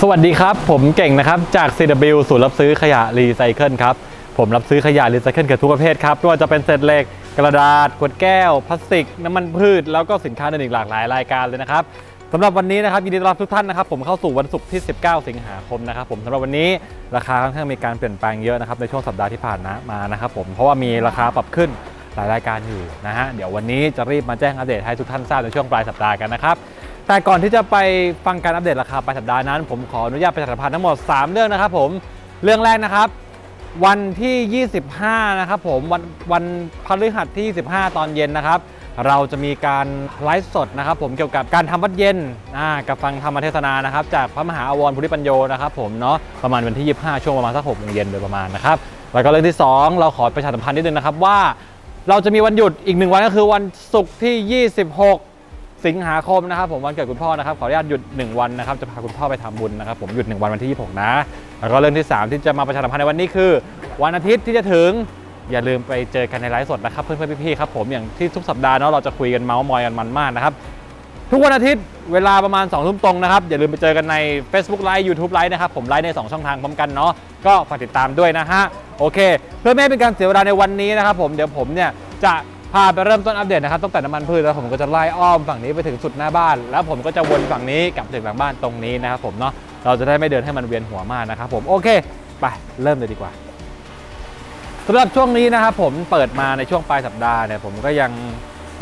สวัสดีครับ ผมเก่งนะครับ จาก CW ศูนย์รับซื้อขยะรีไซเคิลครับ ผมรับซื้อขยะรีไซเคิลเกือบทุกประเภทครับไม่ว่าจะเป็นเศษเหล็ก กระดาษ ขวดแก้ว พลาสติก น้ำมันพืช แล้วก็สินค้าอื่นอีกหลากหลายรายการเลยนะครับสำหรับวันนี้นะครับยินดีต้อนรับทุกท่านนะครับผมเข้าสู่วันศุกร์ที่ 19 สิงหาคมนะครับผมสำหรับวันนี้ราคาค่อนข้างมีการเปลี่ยนแปลงเยอะนะครับในช่วงสัปดาห์ที่ผ่านมานะครับผมเพราะว่ามีราคาปรับขึ้นหลายรายการอยู่นะฮะเดี๋ยววันนี้จะรีบมาแจ้งอัปเดตให้ทุกท่านทราบในช่วงปลายสัปดาห์กันนะครับ แต่ก่อนที่จะไปฟังการอัปเดตราคาปลายสัปดาห์นั้น ผมขออนุญาตประชาสัมพันธ์ทั้งหมด 3 เรื่องนะครับผมเรื่องแรกนะครับ วันที่ 25 นะครับผมวันวันพฤหัสที่ 25 ตอนเย็นนะครับ เราจะมีการไลฟ์สดนะครับ ผมเกี่ยวกับการทำวัดเย็นกับฟังธรรมเทศนานะครับ จากพระมหาอวรภูริปัญโยนะครับ ผมเนาะประมาณวันที่ 25 ช่วงประมาณสัก6โมงเย็นโดยประมาณนะครับแล้วก็เรื่องที่ 2 เราขอประชาสัมพันธ์นิดนึงนะครับว่า เราจะมีวันหยุดอีกหนึ่งวันก็คือวันศุกร์ที่ 26 สิงหาคมนะครับผมวันเกิดคุณพ่อนะครับขออนุญาตหยุด 1 วันนะครับจะพาคุณพ่อไปทำบุญนะครับผมหยุด 1 วันวันที่26นะแล้วก็เรื่องที่ 3 ที่จะมาประชาสัมพันธ์ในวันนี้คือ วันอาทิตย์ที่จะถึงอย่าลืมไปเจอกันในไลฟ์สดนะครับเพื่อนๆพี่ๆครับผมอย่างที่ทุกสัปดาห์เนาะเราจะคุยกันเมาส์มอยกันมันมากนะครับทุกวันอาทิตย์เวลาประมาณ2องทุ่มตรงนะครับอย่าลืมไปเจอกันใน Facebook Live YouTube Live นะครับผมไลฟ์ใน 2 ช่องทางพร้อมกันเนาะก็ฝากติดตามด้วยนะฮะโอเค เพื่อไม่ให้เป็นการเสียเวลาในวันนี้นะครับผมเดี๋ยวผมเนี่ยจะ พาไปเริ่มต้นอัปเดตนะครับตั้งแต่น้ำมันพืชแล้วผมก็จะไล่อ้อมฝั่งนี้ไปถึงสุดหน้าบ้าน แล้วผมก็จะวนฝั่งนี้กลับถึงหลังบ้านตรงนี้นะครับผมเนาะเราจะได้ไม่เดินให้มันเวียนหัวมากนะครับผมโอเคไปเริ่มเลยดีกว่าสำหรับช่วงนี้นะครับผมเปิดมาในช่วงปลายสัปดาห์เนี่ยผมก็ยัง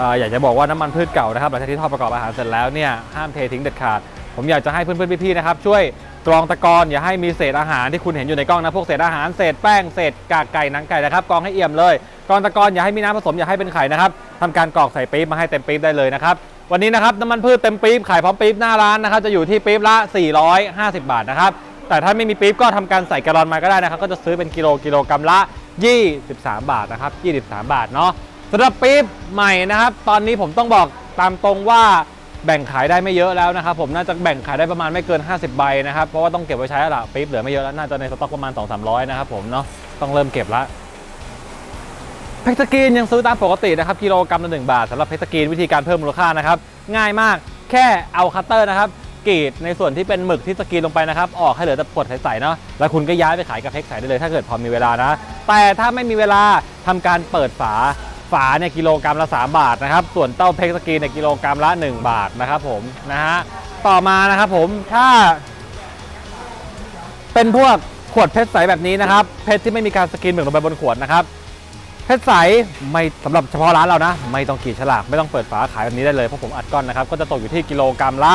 ออยากจะบอกว่าน้ำมันพืชเก่านะครับหลังจากที่ทอดประกอบอาหารเสร็จแล้วเนี่ยห้ามเททิ้งเด็ดขาด ผมอยากจะให้เพื่อนๆพี่ๆนะครับช่วยกรองตะกอนอย่าให้มีเศษอาหารที่คุณเห็นอยู่ในกล้องนะพวกเศษอาหารเศษแป้งเศษกากไก่หนังไก่นะครับกรองให้เอี่ยมเลย องตะกอนอย่าให้มีน้ำผสมอย่าให้เป็นไข่นะครับทำการกรอกใส่ปี๊บมาให้เต็มปี๊บได้เลยนะครับวันนี้นะครับน้ำมันพืชเต็มปี๊บขายพร้อมปี๊บหน้าร้านนะครับจะอยู่ที่ปี๊บละ 450 บาทนะครับแต่ถ้าไม่มีปี๊บก็ทำการใส่แกลลอนมาก็ได้นะครับก็จะซื้อเป็นกิโลกิโลกรัมละ 23 บาทนะครับ23 บาทเนาะสำหรับปี๊บใหม่นะครับตอนนี้ผมต้องบอกตามตรงว่าแบ่งขายได้ไม่เยอะแล้วนะครับผมน่าจะแบ่งขายได้ประมาณไม่เกิน 50 ใบนะครับเพราะว่าต้องเก็บไว้ใช้แล้วล่ะปี๊บเหลือไม่เยอะแล้วน่าจะในสต็อกประมาณ 2-300 นะครับผมเนาะต้องเริ่มเก็บละ เพชรสกรีนยังซื้อตามปกตินะครับกิโลกรัมละหนึ่งบาทสำหรับเพชรสกรีนวิธีการเพิ่มมูลค่านะครับง่ายมากแค่เอาคัตเตอร์นะครับกรีดในส่วนที่เป็นหมึกที่สกรีนลงไปนะครับออกให้เหลือแต่ขวดใสๆเนาะแล้วคุณก็ย้ายไปขายกับเพชรใสได้เลย ถ้าเกิดพอมีเวลานะ แต่ถ้าไม่มีเวลาทำการเปิดฝาฝาเนี่ยกิโลกรัมละ 3 บาทนะครับส่วนเต้าเพชรสกรีนเนี่ยกิโลกรัมละ 1 บาทนะครับผมนะฮะต่อมานะครับผมถ้า เป็นพวกขวดเพชรใสแบบนี้นะครับเพชรที่ไม่มีการสกรีนหมึกลงไปบนขวดนะครับ เพชรใสไม่สำหรับเฉพาะร้านเรานะ ไม่ต้องกรีดฉลากไม่ต้องเปิดฝาขายแบบนี้ได้เลยเพราะผมอัดก้อนนะครับก็จะตกอยู่ที่กิโลกรัมละ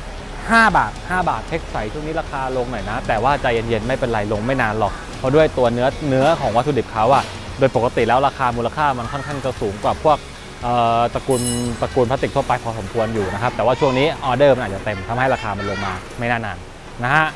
5 บาท 5 บาทเพชรใสช่วงนี้ราคาลงหน่อยนะ แต่ว่าใจเย็นๆไม่เป็นไรลงไม่นานหรอก เพราะด้วยตัวเนื้อเนื้อของวัตถุดิบเขาอะโดยปกติแล้วราคามูลค่ามันค่อนข้างจะสูงกว่าพวกตระกูลตระกูลพลาสติกทั่วไปพอสมควรอยู่นะครับแต่ว่าช่วงนี้ออเดอร์มันอาจจะเต็มทำให้ราคามันลงมาไม่น่านานนะฮะ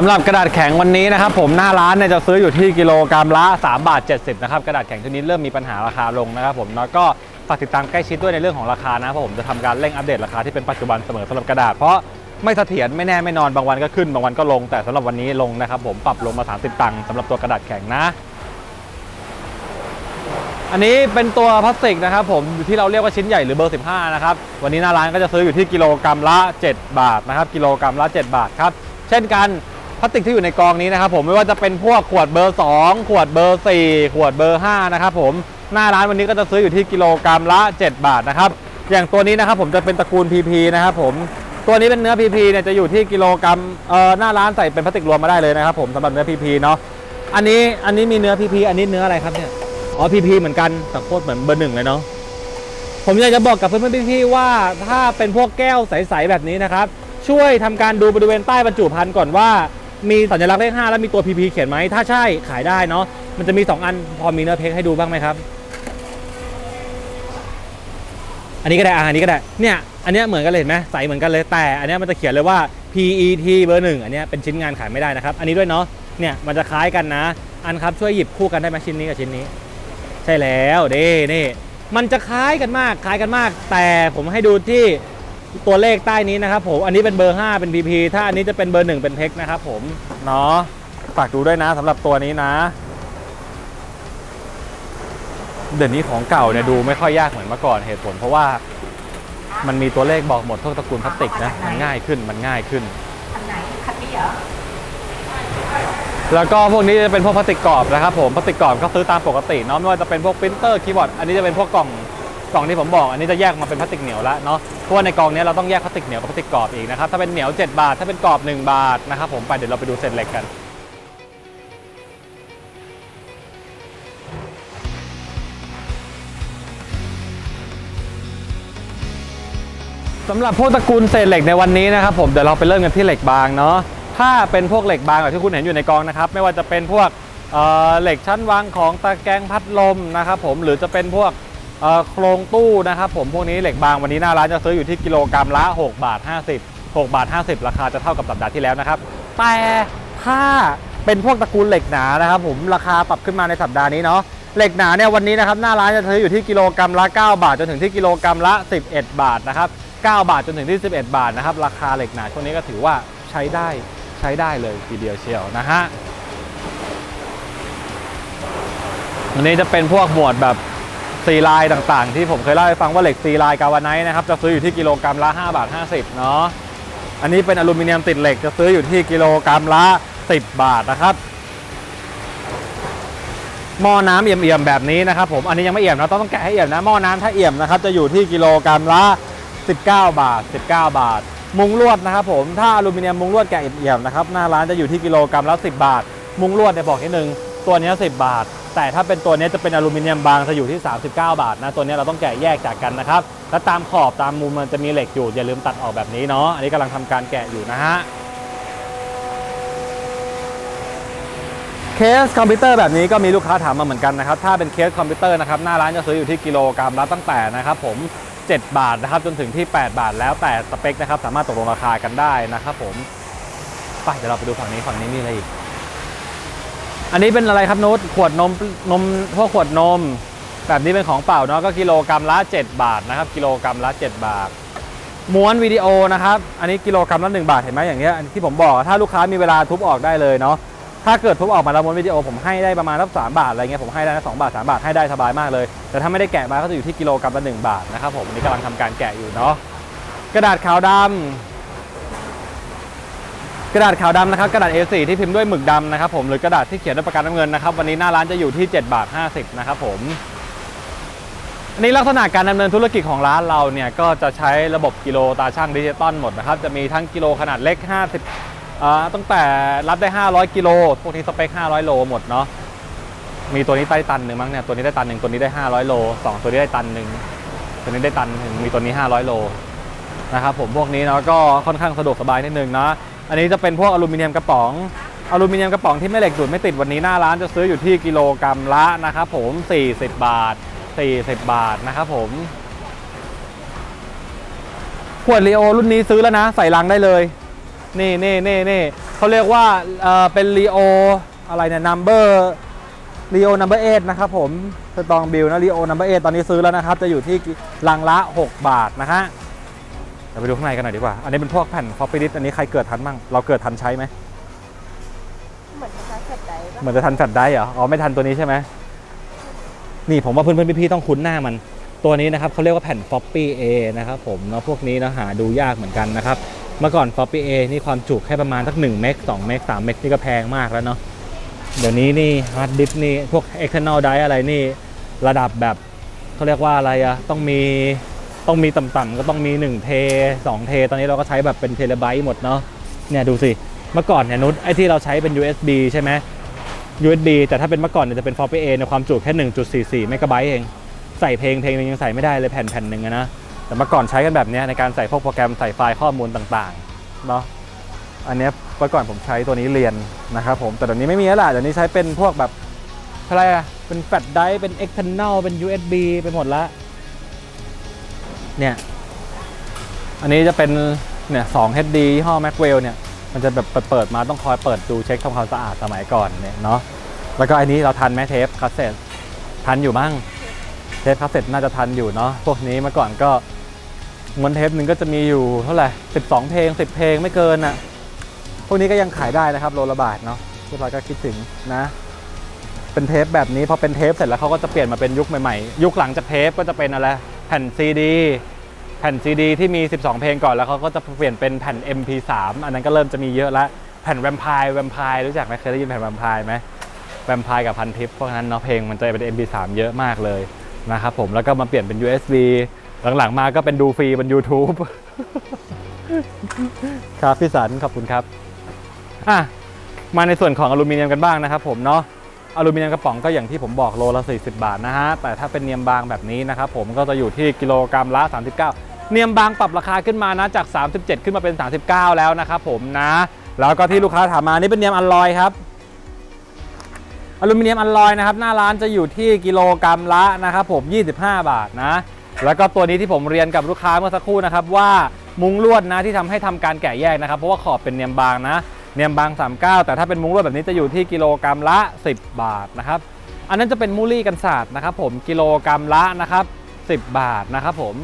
สำหรับกระดาษแข็งวันนี้นะครับผมหน้าร้านเนี่ยจะซื้ออยู่ที่กิโลกรัมละ3บาท70นะครับกระดาษแข็งชนิดเริ่มมีปัญหาราคาลงนะครับผมแล้วก็ฝากติดตามใกล้ชิดด้วยในเรื่องของราคานะเพราะผมจะทำการเร่งอัปเดตราคาที่เป็นปัจจุบันเสมอสำหรับกระดาษเพราะไม่เสถียรไม่แน่ไม่นอนบางวันก็ขึ้นบางวันก็ลงแต่สำหรับวันนี้ลงนะครับผมปรับลงมา 30 ตังค์สำหรับตัวกระดาษแข็งนะ อันนี้เป็นตัวพลาสติกนะครับผมที่เราเรียกว่าชิ้นใหญ่หรือเบอร์ 15 นะครับวันนี้หน้าร้านก็จะซื้ออยู่ที่กิโลกรัมละ 7 บาทนะครับกิโลกรัมละ 7 บาทครับเช่นกัน พลาสติกที่อยู่ในกองนี้นะครับผมไม่ว่าจะเป็นพวกขวดเบอร์ 2 ขวดเบอร์ 4 ขวดเบอร์ 5 นะครับผมหน้าร้านวันนี้ก็จะซื้ออยู่ที่กิโลกรัมละ 7 บาทนะครับอย่างตัวนี้นะครับผมจะเป็นตระกูล PP นะครับผมตัวนี้เป็นเนื้อ PP เนี่ยจะอยู่ที่กิโลกรัมเอ่อหน้าร้านใส่เป็นพลาสติกรวมมาได้เลยนะครับผมสำหรับเนื้อ PP เนาะอันนี้อันนี้มีเนื้อ PP อันนี้เนื้ออะไรครับเนี่ยอ๋อพีพีเหมือนกันแต่โคตรเหมือนเบอร์หนึ่งเลยเนาะผมอยากจะบอกกับเพื่อนๆพี่ๆว่าถ้าเป็นพวกแก้วใสๆแบบนี้นะครับช่วยทำการดูบริเวณใต้บรรจุภัณฑ์ก่อนว่า มีสัญลักษณ์เลข5แล้วมีตัว PP เขียนไหมถ้าใช่ขายได้เนาะมันจะมี 2 อันพอมีเนื้อเพกให้ดูบ้างไหมครับ อันนี้ก็ได้อันนี้ก็ได้เนี่ยอันเนี้ยเหมือนกันเลยเห็นไหมใสเหมือนกันเลยแต่อันเนี้ยมันจะเขียนเลยว่า PET เบอร์หนึ่งอันเนี้ยเป็นชิ้นงานขายไม่ได้นะครับ อันนี้ด้วยเนาะเนี่ยมันจะคล้ายกันนะ อันครับช่วยหยิบคู่กันได้ไหมชิ้นนี้กับชิ้นนี้ ใช่แล้วเด้นี่มันจะคล้ายกันมากคล้ายกันมาก แต่ผมให้ดูที่ ตัวเลขใต้นี้นะครับผม อันนี้เป็นเบอร์ 5 เป็น PP ถ้าอันนี้จะเป็นเบอร์ 1 เป็นเพกนะครับผม เนาะฝากดูด้วยนะสำหรับตัวนี้นะ เดี๋ยวนี้ของเก่าเนี่ยดูไม่ค่อยยากเหมือนเมื่อก่อนเหตุผล เพราะว่ามันมีตัวเลขบอกหมดพวกตระกูลพลาสติกนะ มันง่ายขึ้น มันง่ายขึ้น คันไหนคันนี้เหรอ แล้วก็พวกนี้จะเป็นพวกพลาสติกกรอบนะครับผม พลาสติกกรอบก็ซื้อตามปกติเนาะไม่ว่าจะเป็นพวกปรินเตอร์ คีย์บอร์ด อันนี้จะเป็นพวกกล่อง กล่องที่ผมบอกอันนี้จะแยกมาเป็นพลาสติกเหนียวแล้วเนาะเพราะว่าในกล่องนี้เราต้องแยกพลาสติกเหนียวกับพลาสติกกรอบอีกนะครับถ้าเป็นเหนียว 7 บาท ถ้าเป็นกรอบ 1 บาทนะครับผมไปเดี๋ยวเราไปดูเศษเหล็กกันสำหรับพวกตระกูลเศษเหล็กในวันนี้นะครับผมเดี๋ยวเราไปเริ่มกันที่เหล็กบางเนาะถ้าเป็นพวกเหล็กบางแบบที่คุณเห็นอยู่ในกองนะครับไม่ว่าจะเป็นพวกเเหล็กชั้นวางของตะแกรงพัดลมนะครับผมหรือจะเป็นพวก โครงตู้นะครับผมพวกนี้เหล็กบางวันนี้หน้าร้านจะซื้ออยู่ที่กิโลกรัมละ6บาท50 6บาท50 ราคาจะเท่ากับสัปดาห์ที่แล้วนะครับ แต่ถ้าเป็นพวกตระกูลเหล็กหนานะครับผมราคาปรับขึ้นมาในสัปดาห์นี้เนาะเหล็กหนาเนี่ยวันนี้นะครับหน้าร้านจะซื้ออยู่ที่กิโลกรัมละ 9 บาท จนถึงที่กิโลกรัมละ 11 บาทนะครับ9บาทจนถึงที่ 11 บาทนะครับราคาเหล็กหนาช่วงนี้ก็ถือว่าใช้ได้ใช้ได้เลยทีเดียวเชียวนะฮะอันนี้จะเป็นพวกหมวดแบบ ซีไลน์ต่างๆ ที่ผมเคยเล่าให้ฟังว่าเหล็กซีไลน์กาวาไนท์นะครับจะซื้ออยู่ที่กิโลกรัมละ5บาท50เนาะอันนี้เป็นอลูมิเนียมติดเหล็กจะซื้ออยู่ที่กิโลกรัมละ 10 บาทนะครับหม้อน้ำเอี่ยมๆแบบนี้นะครับผมอันนี้ยังไม่เอี่ยมนะต้องต้องแกะให้เอี่ยมนะหม้อน้ำถ้าเอี่ยมนะครับจะอยู่ที่กิโลกรัมละ 19 บาท 19 บาท มุงลวดนะครับผมถ้าอลูมิเนียมมุงลวดแกะเอี่ยมๆนะครับหน้าร้านจะอยู่ที่กิโลกรัมละ 10 บาท มุงลวดเนี่ยบอกนิดนึง ตัวนี้ 10 บาท แต่ถ้าเป็นตัวนี้จะเป็นอลูมิเนียมบางจะอยู่ที่ 39 บาทนะตัวนี้เราต้องแกะแยกจากกันนะครับแล้วตามขอบตามมุมมันจะมีเหล็กอยู่อย่าลืมตัดออกแบบนี้เนาะอันนี้กำลังทำการแกะอยู่นะฮะเคสคอมพิวเตอร์แบบนี้ก็มีลูกค้าถามมาเหมือนกันนะครับถ้าเป็นเคสคอมพิวเตอร์นะครับหน้าร้านจะซื้ออยู่ที่กิโลกรัมละตั้งแต่นะครับผม 7 บาทนะครับจนถึงที่ 8 บาทแล้วแต่สเปคนะครับสามารถตกลงราคากันได้นะครับผมไปเดี๋ยวเราไปดูฝั่งนี้ฝั่งนี้มีอะไรอีก อันนี้เป็นอะไรครับนุชขวดนมนมพวกขวดนม แบบนี้เป็นของเปล่าเนาะก็กิโลกรัมละ 7 บาทนะครับ กิโลกรัมละ 7 บาท ม้วนวิดีโอนะครับ อันนี้กิโลกรัมละ 1 บาทเห็นไหมอย่างเงี้ยที่ผมบอกถ้าลูกค้ามีเวลาทุบออกได้เลยเนาะถ้าเกิดทุบออกมาแล้วม้วนวิดีโอผมให้ได้ประมาณสักสามบาทอะไรเงี้ยผมให้ได้นะสองบาทสามบาทให้ได้สบายมากเลย แต่ถ้าไม่ได้แกะมาก็จะอยู่ที่กิโลกรัมละหนึ่งบาทนะครับผมอันนี้กำลังทำการแกะอยู่เนาะกระดาษขาวดำ กระดาษขาวดำนะครับกระดาษ A4 ที่พิมพ์ด้วยหมึกดำนะครับผมหรือกระดาษที่เขียนด้วยปากกาน้ำเงินนะครับวันนี้หน้าร้านจะอยู่ที่7บาท50นะครับผมอันนี้ลักษณะการดำเนินธุรกิจของร้านเราเนี่ยก็จะใช้ระบบกิโลตาช่างดิจิตอลหมดนะครับจะมีทั้งกิโลขนาดเล็ก 50ตั้งแต่รับได้ 500 กิโลพวกนี้สเปค 500 โลหมดเนาะมีตัวนี้ได้ตันหนึ่งมั้งเนี่ยตัวนี้ได้ตันหนึ่งตัวนี้ได้ 500 โลสองตัวนี้ได้ตันหนึ่งตัวนี้ได้ตันหนึ่งมีตัวนี้ 500 โลนะครับผมพวกนี้เนาะก็ค่อนข้างสะดวกสบายนิดนึงนะ อันนี้จะเป็นพวกอลูมิเนียมกระป๋อง อลูมิเนียมกระป๋องที่ไม่เหล็กดูดไม่ติดวันนี้หน้าร้านจะซื้ออยู่ที่กิโลกรัมละนะครับผม 40 บาท 40 บาทนะครับผมขวดลีโอรุ่นนี้ซื้อแล้วนะ ใส่ลังได้เลย นี่นี่นี่นี่เขาเรียกว่าเออเป็นรีโออะไรเนี่ย number รีโอ number 8นะครับผมสตองบิลนะรีโอ number 8ตอนนี้ซื้อแล้วนะครับ จะอยู่ที่ลังละ 6 บาทนะฮะ ดี๋ยวไปดูข้างในกันหน่อยดีกว่า อันนี้เป็นพวกแผ่นฟอปปี้ดิสอันนี้ใครเกิดทันบ้างเราเกิดทันใช้ไหมเหมือนคล้ายๆเสร็จไดปะเหมือนจะทันแฟลชได้เหรออ๋อไม่ทันตัวนี้ใช่ไหมนี่ผมว่าเพื่อนๆพี่ๆต้องคุ้นหน้ามัน ตัวนี้นะครับเขาเรียกว่าแผ่น Floppy A นะครับผมเนาะพวกนี้นะหาดูยากเหมือนกันนะครับเมื่อก่อน Floppy A นี่ความจุแค่ประมาณสัก1เมก2เมก3เมกนี่ก็แพงมากแล้วเนาะเดี๋ยวนี้นี่ฮาร์ดดิสนี่พวก external drive อะไรนี่ระดับแบบเขาเรียกว่าอะไรอะต้องมี ต้องมีต่ำๆก็ต้องมี 1 เท 2 เท ตอนนี้เราก็ใช้แบบเป็นเทเลไบต์หมดเนาะเนี่ยดูสิเมื่อก่อนเนี่ยนุชไอ้ที่เราใช้เป็น USB ใช่ไหม USB แต่ถ้าเป็นเมื่อก่อนเนี่ยจะเป็น Floppy A ในความจุแค่ 1.44 เมกะไบต์เอง ใส่เพลงเพลงนึงยังใส่ไม่ได้เลยแผ่นแผ่นหนึ่งนะ แต่เมื่อก่อนใช้กันแบบเนี้ยในการใส่พวกโปรแกรมใส่ไฟล์ข้อมูลต่างๆเนาะอันนี้เมื่อก่อนผมใช้ตัวนี้เรียนนะครับผมแต่เดี๋ยวนี้ไม่มีแล้วล่ะเดี๋ยวนี้ใช้เป็นพวกแบบอะไรอะเป็นแฟลชไดร์เป็น external เป็น USB ไปหมดละ เนี่ย อันนี้จะเป็นเนี่ย2 HD ยี่ห้อ Macwell เนี่ย มันจะแบบเปิดมาต้องคอยเปิดดูเช็คทำความสะอาดสมัยก่อนเนี่ยเนาะ แล้วก็อันนี้เราทันไหมเทปคาสเซ็ตทันอยู่มั้ง เทปคาสเซ็ตน่าจะทันอยู่เนาะ พวกนี้เมื่อก่อนก็ม้วนเทปหนึ่งก็จะมีอยู่เท่าไหร่12 เพลง 10 เพลงไม่เกินอะ พวกนี้ก็ยังขายได้นะครับโลละบาทเนาะพวกเราก็คิดถึงนะ เป็นเทปแบบนี้พอเป็นเทปเสร็จแล้วเขาก็จะเปลี่ยนมาเป็นยุคใหม่ๆ ยุคหลังจากเทปก็จะเป็นอะไร แผ่นซีดีแผ่นซีดีที่มี 12 เพลงก่อนแล้วเขาก็จะเปลี่ยนเป็นแผ่น MP3 อันนั้นก็เริ่มจะมีเยอะล้วแผ่นแวมไพร์แวมไพร์รู้จักไหมเคยได้ยินแผ่นแวมไพร์ไหมแวมไพร์กับพันทิปพวกนั้นเนาะเพลงมันจะเป็น MP3 เยอะมากเลยนะครับผมแล้วก็มาเปลี่ยนเป็น USB หลังๆมาก็เป็นดูฟรีบน YouTube ครับพี่สันขอบคุณครับอะมาในส่วนของอลูมิเนียมกันบ้างนะครับผมเนาะ อลูมิเนียมกระป๋องก็อย่างที่ผมบอกโลละ 40 บาทนะฮะ แต่ถ้าเป็นเนียมบางแบบนี้นะครับผมก็จะอยู่ที่กิโลกรัมละ 39 เนียมบางปรับราคาขึ้นมานะจาก 37 ขึ้นมาเป็น 39 แล้วนะครับผมนะ แล้วก็ที่ลูกค้าถามมานี่เป็นเนียมอลลอยครับอลูมิเนียมอลลอยนะครับหน้าร้านจะอยู่ที่กิโลกรัมละนะครับผม 25 บาทนะ แล้วก็ตัวนี้ที่ผมเรียนกับลูกค้าเมื่อสักครู่นะครับว่ามุ้งลวดนะที่ทำให้ทำการแกะแยกนะครับเพราะว่าขอบเป็นเนียมบางนะ เนียมบาง 39 แต่ถ้าเป็นมุ้งลวดแบบนี้จะอยู่ที่กิโลกรัมละ 10 บาทนะครับอันนั้นจะเป็นมูลี่กันศาสตร์นะครับผมกิโลกรัมละนะครับ 10 บาทนะครับผม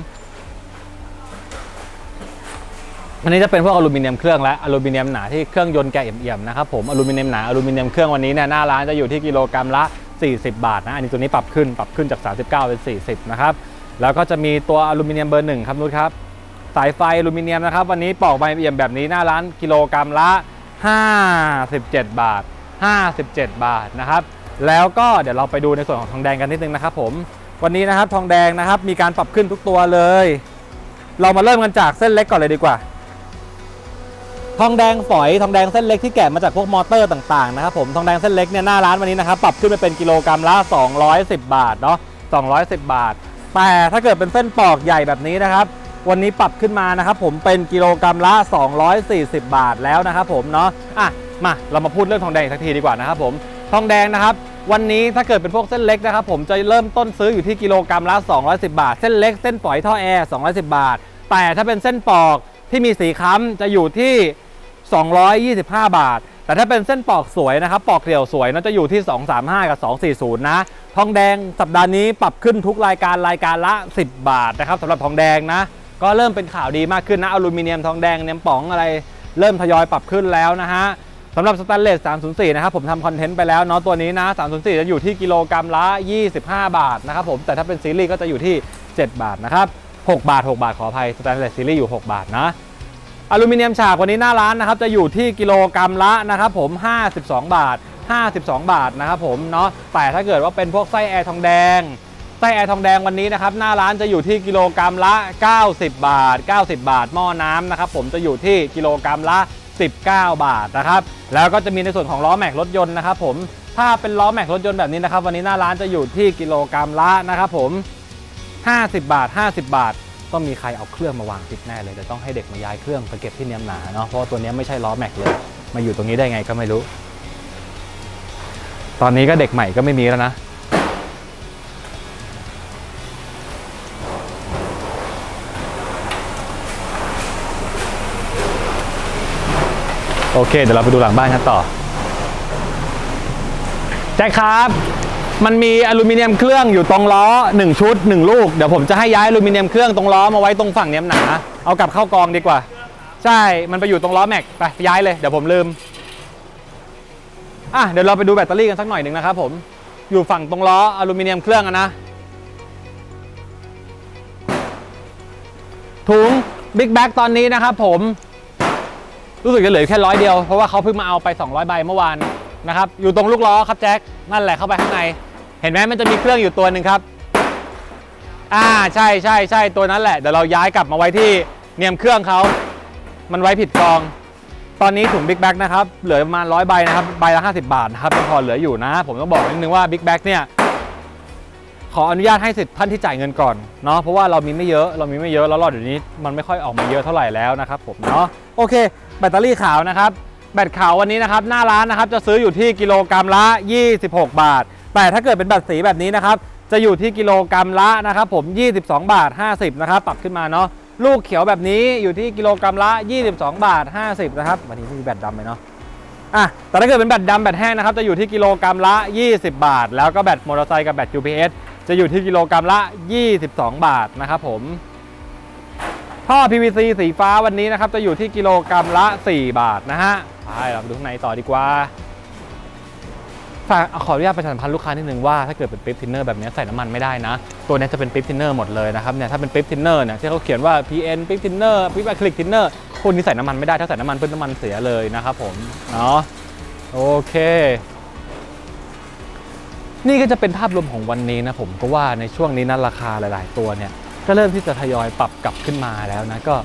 อันนี้จะเป็นพวกอลูมิเนียมเครื่องและอลูมิเนียมหนาที่เครื่องยนต์แกะเอี่ยมๆนะครับผมอลูมิเนียมหนาอลูมิเนียมเครื่องวันนี้เนี่ยหน้าร้านจะอยู่ที่กิโลกรัมละ 40 บาทนะอันนี้ตัวนี้ปรับขึ้นปรับขึ้นจาก 39 เป็น 40 นะครับแล้วก็จะมีตัวอลูมิเนียมเบอร์หนึ่งครับนุชครับสายไฟอลูมิเนียมนะครับวันนี้ปอกใบเอี่ยมแบบนี้หน้าร้านกิโลกรัมละ 57 บาท 57 บาทนะครับ แล้วก็เดี๋ยวเราไปดูในส่วนของทองแดงกันนิดนึงนะครับผม วันนี้นะครับทองแดงนะครับมีการปรับขึ้นทุกตัวเลย เรามาเริ่มกันจากเส้นเล็กก่อนเลยดีกว่า ทองแดงฝอยทองแดงเส้นเล็กที่แกะมาจากพวกมอเตอร์ต่างๆนะครับผมทองแดงเส้นเล็กเนี่ยหน้าร้านวันนี้นะครับปรับขึ้นไปเป็นกิโลกรัมละ 210 บาทเนาะ210 บาท แต่ถ้าเกิดเป็นเส้นปอกใหญ่แบบนี้นะครับ วันนี้ปรับขึ้นมานะครับผมเป็นกิโลกรัมละ 240 บาทแล้วนะครับผมเนาะอะมาเรามาพูดเรื่องทองแดงอีกสักทีดีกว่านะครับผมทองแดงนะครับวันนี้ถ้าเกิดเป็นพวกเส้นเล็กนะครับผมจะเริ่มต้นซื้ออยู่ที่กิโลกรัมละ 210 บาท เส้นเล็กเส้นฝอยท่อแอร์ 210 บาท แต่ถ้าเป็นเส้นปอกที่มีสีค้ำจะอยู่ที่ 225 บาท แต่ถ้าเป็นเส้นปอกสวยนะครับ ปอกเดี่ยวสวยน่าจะอยู่ที่ 235 กับ 240 นะ ทองแดงสัปดาห์นี้ปรับขึ้นทุกรายการรายการละ 10 บาทนะครับสำหรับทองแดงนะ ก็เริ่มเป็นข่าวดีมากขึ้นนะอลูมิเนียมทองแดงเนียมป๋องอะไร เริ่มทยอยปรับขึ้นแล้วนะฮะสำหรับสแตนเลส 304 นะครับ ผมทำคอนเทนต์ไปแล้วเนาะตัวนี้นะ 304 จะอยู่ที่กิโลกรัมละ 25 บาทนะครับผมแต่ถ้าเป็นซีรีส์ก็จะอยู่ที่ 7 บาทนะครับ 6 บาท 6 บาทขออภัยสแตนเลสซีรีส์อยู่ 6 บาทนะอลูมิเนียมฉากวันนี้หน้าร้านนะครับจะอยู่ที่กิโลกรัมละนะครับผม 52 บาท 52 บาทนะครับผมเนาะแต่ถ้าเกิดว่าเป็นพวกไส้แอร์ทองแดง ส้แอร์ทองแดงวันนี้นะครับหน้าร้านจะอยู่ที่กิโลกรัมละ 90 บาท 90 บาท หม้อน้ำนะครับผมจะอยู่ที่กิโลกรัมละ 19 บาทนะครับแล้วก็จะมีในส่วนของล้อแม็กรถยนต์นะครับผมถ้าเป็นล้อแม็กรถยนต์แบบนี้นะครับวันนี้หน้าร้านจะอยู่ที่กิโลกรัมละนะครับผม 50 บาท 50 บาท ต้องมีใครเอาเครื่องมาวางติดแน่เลยจะต้องให้เด็กมาย้ายเครื่องไปเก็บที่เนียมหนาเนาะเพราะตัวนี้ไม่ใช่ล้อแม็กเลยมาอยู่ตรงนี้ได้ไงก็ไม่รู้ ตอนนี้ก็เด็กใหม่ก็ไม่มีแล้วนะ โอเค เดี๋ยวเราไปดูหลังบ้านกันต่อแจ็คครับ มันมีอลูมิเนียมเครื่องอยู่ตรงล้อ 1 ชุด 1 ลูก เดี๋ยวผมจะให้ย้ายอลูมิเนียมเครื่องตรงล้อมาไว้ตรงฝั่งเนียหนา เอากลับเข้ากองดีกว่า ใช่ มันไปอยู่ตรงล้อแม็ก ไปย้ายเลย เดี๋ยวผมลืม อะ เดี๋ยวเราไปดูแบตเตอรี่กันสักหน่อยหนึ่งนะครับผม อยู่ฝั่งตรงล้ออลูมิเนียมเครื่องอะนะ ถุงบิ๊กแบ็กตอนนี้นะครับผม รู้สึกจะเหลือแค่ร้อยเดียวเพราะว่าเขาเพิ่งมาเอาไป 200 ใบเมื่อวานนะครับอยู่ตรงลูกล้อครับแจ็คนั่นแหละเข้าไปข้างใน เห็นไหมมันจะมีเครื่องอยู่ตัวหนึ่งครับอ่าใช่ใช่ใช่ตัวนั้นแหละเดี๋ยวเราย้ายกลับมาไว้ที่เนียมเครื่องเขามันไว้ผิดกอง ตอนนี้ถุงบิ๊กแบ็กนะครับเหลือประมาณร้อยใบนะครับใบละ50 บาทนะครับยังพอเหลืออยู่นะ ผมต้องบอกนิดนึงว่าบิ๊กแบ็กเนี่ยขออนุญาตให้สิทธิ์ท่านที่จ่ายเงินก่อนเนาะเพราะว่าเรามีไม่เยอะเรามีไม่เยอะแล้วรอดเดี๋ยวนี้มันไม่ค่อยออกมาเยอะเท่าไหร่แล้วนะครับผมเนาะโอเค แบตเตอรี่ขาวนะครับ แบตขาววันนี้นะครับหน้าร้านนะครับจะซื้ออยู่ที่กิโลกรัมละ 26 บาท แต่ถ้าเกิดเป็นแบตสีแบบนี้นะครับจะอยู่ที่กิโลกรัมละนะครับผม 22 บาท 50นะครับปรับขึ้นมาเนาะลูกเขียวแบบนี้อยู่ที่กิโลกรัมละ 22 บาท 50นะครับวันนี้ไม่มีแบตดำเลยเนาะอะแต่ถ้าเกิดเป็นแบตดำแบตแห้งนะครับจะอยู่ที่กิโลกรัมละ 20 บาท แล้วก็แบตมอเตอร์ไซค์กับแบต UPS จะอยู่ที่กิโลกรัมละ 22 บาทนะครับผม ท่อ PVC สีฟ้าวันนี้นะครับจะอยู่ที่กิโลกรัมละ 4 บาทนะฮะไปเราไปดูข้างในต่อดีกว่าฝากขออนุญาตประชาสัมพันธ์ลูกค้านิดนึงว่าถ้าเกิดเป็นปิ๊บทินเนอร์แบบนี้ใส่น้ำมันไม่ได้นะ ตัวนี้จะเป็นปิ๊บทินเนอร์หมดเลยนะครับเนี่ยถ้าเป็นปิ๊บทินเนอร์เนี่ยที่เขาเขียนว่า PN ปิ๊บทินเนอร์ปิ๊บอะคริลิกทินเนอร์พวกนี้ใส่น้ำมันไม่ได้ถ้าใส่น้ำมันเป็นน้ำมันเสียเลยนะครับผมเนาะโอเคนี่ก็จะเป็นภาพรวมของวันนี้นะผมก็ว่าในช่วงนี้นะราคาหลาย ๆ ตัวเนี่ย ก็เริ่มที่จะทยอยปรับกลับขึ้นมาแล้วนะก็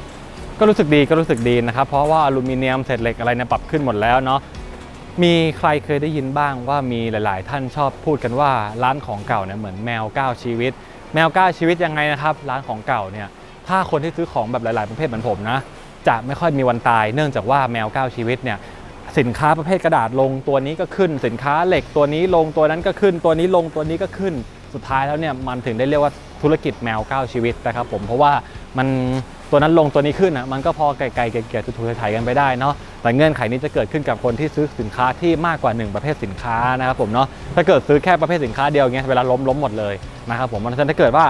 ก็รู้สึกดีก็รู้สึกดีนะครับ เพราะว่าอลูมิเนียมเศษเหล็กอะไรเนี่ยปรับขึ้นหมดแล้วเนาะมีใครเคยได้ยินบ้างว่ามีหลาย ๆ ท่านชอบพูดกันว่าร้านของเก่าเนี่ยเหมือนแมวก้าชีวิต แมวก้าชีวิตยังไงนะครับ ร้านของเก่าเนี่ยถ้าคนที่ซื้อของแบบหลาย ๆ ประเภทเหมือนผมนะจะไม่ค่อยมีวันตาย เนื่องจากว่าแมวก้าชีวิตเนี่ยสินค้าประเภทกระดาษลงตัวนี้ก็ขึ้น สินค้าเหล็กตัวนี้ลงตัวนั้นก็ขึ้น ตัวนี้ลงตัวนี้ก็ขึ้น สุดท้ายแล้วเนี่ยมันถึงได้เรียกว่า ธุรกิจแมวเก้าชีวิตนะครับผมเพราะว่ามันตัวนั้นลงตัวนี้ขึ้นอะมันก็พอไกลๆเกลี่ยๆถูกๆไถๆกันไปได้เนาะแต่เงื่อนไขนี้จะเกิดขึ้นกับคนที่ซื้อสินค้าที่มากกว่า 1 ประเภทสินค้านะครับผมเนาะถ้าเกิดซื้อแค่ประเภทสินค้าเดียวงเงี้ยเวลาล้มล้มหมดเลยนะครับผมเพราะฉะนั้นถ้าเกิดว่า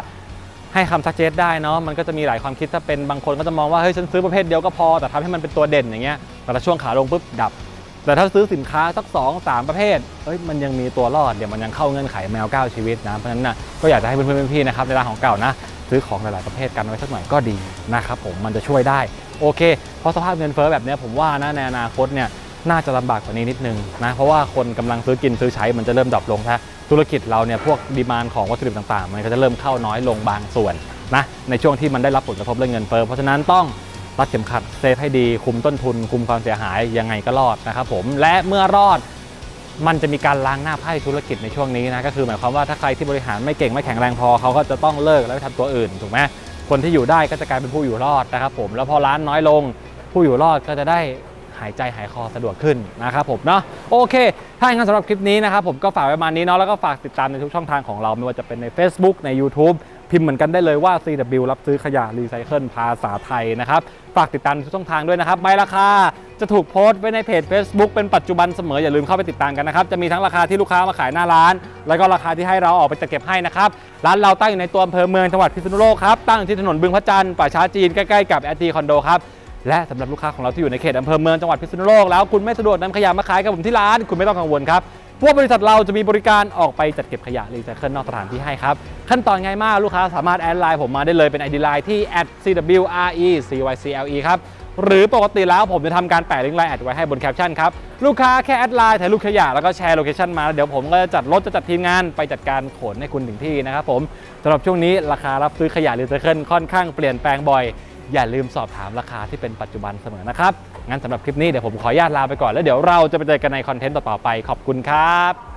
ให้คำซักเจสได้เนาะมันก็จะมีหลายความคิดถ้าเป็นบางคนก็จะมองว่าเฮ้ยฉันซื้อประเภทเดียวก็พอแต่ทำให้มันเป็นตัวเด่นอย่างเงี้ยแต่ช่วงขาลงปุ๊บดับ แต่ถ้าซื้อสินค้าสัก 2 3 ประเภทเอ้ยมันยังมีตัวรอดเดี๋ยวมันยังเข้าเงื่อนไขแมวเก้าชีวิตนะ เพราะฉะนั้นนะก็อยากจะให้เพื่อนๆพี่ๆนะครับในร้านของเก่านะ ซื้อของหลายๆประเภทกันไว้สักหน่อยก็ดีนะครับผมมันจะช่วยได้โอเค เพราะสภาพเงินเฟ้อแบบนี้ผมว่านะในอนาคตเนี่ยน่าจะลำบากกว่านี้นิดนึงนะเพราะว่าคนกำลังซื้อกินซื้อใช้มันจะเริ่มดรอปลงถ้าธุรกิจเราเนี่ยพวกดีมานของวัตถุดิบต่างๆ มันก็จะเริ่มเข้าน้อยลงบางส่วนนะในช่วงที่มันได้รับผลกระทบเรื่องเงินเฟ้อเพราะฉะนั้นต้อง รัดเข็มขัดเซฟให้ดี คุมต้นทุน คุมความเสียหายยังไงก็รอดนะครับผมและเมื่อรอดมันจะมีการล้างหน้าไพ่ธุรกิจในช่วงนี้นะก็คือหมายความว่าถ้าใครที่บริหารไม่เก่งไม่แข็งแรงพอเขาก็จะต้องเลิกแล้วไปทำตัวอื่นถูกไหมคนที่อยู่ได้ก็จะกลายเป็นผู้อยู่รอดนะครับผมแล้วพอร้านน้อยลง ผู้อยู่รอดก็จะได้หายใจหายคอสะดวกขึ้นนะครับผมเนาะโอเค ถ้าอย่างนั้นสำหรับคลิปนี้นะครับผมก็ฝากไว้ประมาณนี้เนาะแล้วก็ฝากติดตามในทุกช่องทางของเราไม่ว่าจะเป็นใน Facebook ใน YouTube พิมพ์เหมือนกันได้เลยว่า CW รับซื้อขยะรีไซเคิลภาษาไทยนะครับฝากติดตามทุกช่องทางด้วยนะครับใบราคาจะถูกโพสต์ไว้ในเพจ Facebook เป็นปัจจุบันเสมออย่าลืมเข้าไปติดตามกันนะครับจะมีทั้งราคาที่ลูกค้ามาขายหน้าร้าน แล้วก็ราคาที่ให้เราออกไปจัดเก็บให้นะครับร้านเราตั้งอยู่ในตัวอำเภอเมืองจังหวัดพิษณุโลกครับตั้งอยู่ที่ถนนบึงพระจันทร์ป่าช้าจีนใกล้ๆกับแอทีคอนโดครับ และสำหรับลูกค้าของเราที่อยู่ในเขตอำเภอเมืองจังหวัดพิษณุโลกแล้วคุณไม่สะดวกนำขยะมาขายกับผมที่ร้าน คุณไม่ต้องกังวลครับพว่าบริษัทเราจะมีบริการออกไปจัดเก็บขยะรีไซเคิลนอกสถานที่ให้ครับ ขั้นตอนง่ายมากลูกค้าสามารถแอดไลน์ผมมาได้เลยเป็น ID ไลน์ที่ @cwrecycle ครับ หรือปกติแล้วผมจะทำการแปะลิงก์ไลน์แอดไว้ให้บนแคปชั่นครับ ลูกค้าแค่แอดไลน์ถ่ายรูปขยะแล้วก็แชร์โลเคชั่นมา เดี๋ยวผมก็จะจัดรถจะจัดทีมงานไปจัดการขนให้คุณถึงที่นะครับผมสำหรับช่วงนี้ราคารับซื้อขยะรีไซเคิลค่อนข้างเปลี่ยนแปลงบ่อย อย่าลืมสอบถามราคาที่เป็นปัจจุบันเสมอนะครับ งั้นสำหรับคลิปนี้เดี๋ยวผมขออนุญาตลาไปก่อนแล้วเดี๋ยวเราจะไปเจอกันในคอนเทนต์ต่อๆไปขอบคุณครับ